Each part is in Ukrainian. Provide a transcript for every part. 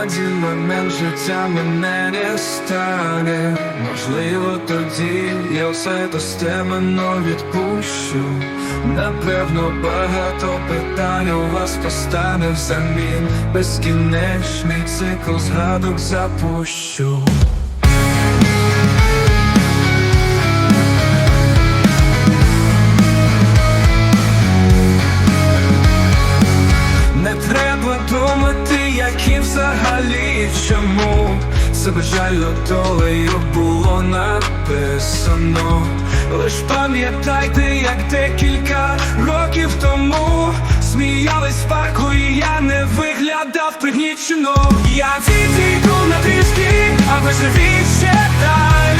один момент життя мене не стане. Можливо, тоді я все достеменно відпущу. Напевно, багато питань у вас постане взамін. Безкінечний цикл згадок запущу. Взагалі чому? Себе жаль долею було написано. Лиш пам'ятайте, як декілька років тому Сміялись в парку і я не виглядав пригнічено. Я відійду на трішки, а ви живі ще далі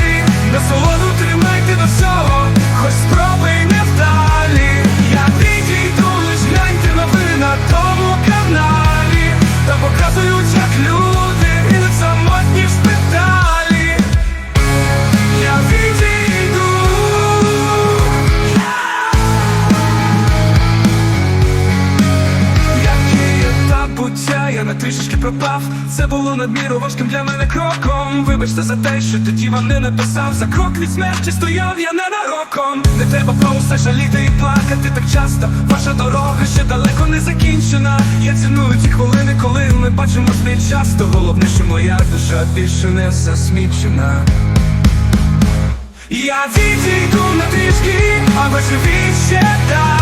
пропав. Це було надміру важким для мене кроком. Вибачте за те, що тоді вам не написав. За крок від смерті стояв я ненароком. Не треба про усе жаліти і плакати так часто. Ваша дорога ще далеко не закінчена. Я ціную ті хвилини, коли ми бачимось не часто Головне, що моя душа більше не засмічена. Я відійду на трішки, а ви живіть ще далі